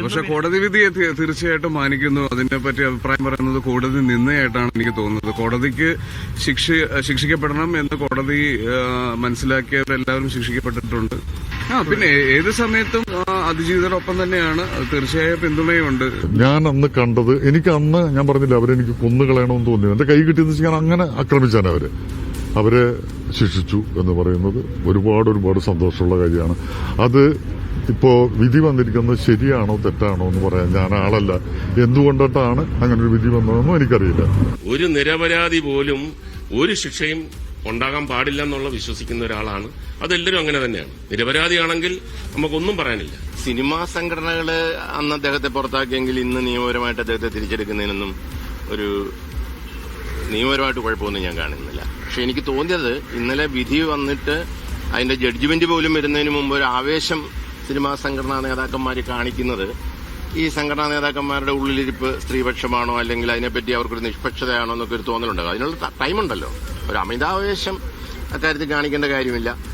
പക്ഷെ കോടതി വിധിയെ തീർച്ചയായിട്ടും മാനിക്കുന്നു. അതിനെ പറ്റി അഭിപ്രായം പറയുന്നത് കോടതി നിന്നയായിട്ടാണ് എനിക്ക് തോന്നുന്നത്. കോടതിക്ക് ശിക്ഷ ശിക്ഷിക്കപ്പെടണം എന്ന് കോടതി മനസ്സിലാക്കിയവരെല്ലാവരും ശിക്ഷിക്കപ്പെട്ടിട്ടുണ്ട്. ആ പിന്നെ ഏത് സമയത്തും അതിജീവിതരോടൊപ്പം അതിജീവിതരൊപ്പം തന്നെയാണ് തീർച്ചയായും പിന്തുണയുണ്ട് ഞാൻ അന്ന് കണ്ടത് എനിക്ക് അന്ന് ഞാൻ പറഞ്ഞില്ല അവരെനിക്ക് കൊന്നുകളയണമെന്ന് തോന്നി എന്റെ കൈ കിട്ടിയെന്ന് വെച്ചാൽ ഞാൻ അങ്ങനെ ആക്രമിച്ചാണ് അവർ. അവരെ ശിക്ഷിച്ചു എന്ന് പറയുന്നത് ഒരുപാട് ഒരുപാട് സന്തോഷമുള്ള കാര്യമാണ്. അത് ഇപ്പോ വിധി വന്നിരിക്കുന്നത് ശരിയാണോ തെറ്റാണോ എന്ന് പറയാൻ ഞാൻ ആളല്ല. എന്തുകൊണ്ടിട്ടാണ് അങ്ങനെ ഒരു വിധി വന്നതെന്നും എനിക്കറിയില്ല. ഒരു നിരപരാധി പോലും ഒരു ശിക്ഷയും ഉണ്ടാകാൻ പാടില്ല എന്നുള്ള വിശ്വസിക്കുന്ന ഒരാളാണ്. അതെല്ലാവരും അങ്ങനെ തന്നെയാണ്. നിരപരാധിയാണെങ്കിൽ നമുക്കൊന്നും പറയാനില്ല. സിനിമാ സംഘടനകൾ അന്ന് അദ്ദേഹത്തെ പുറത്താക്കിയെങ്കിൽ ഇന്ന് നിയമപരമായിട്ട് അദ്ദേഹത്തെ തിരിച്ചെടുക്കുന്നതിനൊന്നും ഒരു നിയമപരമായിട്ട് കുഴപ്പമൊന്നും ഞാൻ കാണുന്നില്ല. പക്ഷെ എനിക്ക് തോന്നിയത് ഇന്നലെ വിധി വന്നിട്ട് അതിന്റെ ജഡ്ജ്മെന്റ് പോലും വരുന്നതിന് മുമ്പ് ഒരു ആവേശം സിനിമാ സംഘടനാ നേതാക്കന്മാർ കാണിക്കുന്നത് ഈ സംഘടനാ നേതാക്കന്മാരുടെ ഉള്ളിലിരിപ്പ് സ്ത്രീപക്ഷമാണോ അല്ലെങ്കിൽ അതിനെപ്പറ്റി അവർക്കൊരു നിഷ്പക്ഷതയാണോ എന്നൊക്കെ ഒരു തോന്നലുണ്ടാകും അതിനുള്ള ടൈമുണ്ടല്ലോ. ഒരു അമിതാവേശം അക്കാര്യത്തിൽ കാണിക്കേണ്ട കാര്യമില്ല.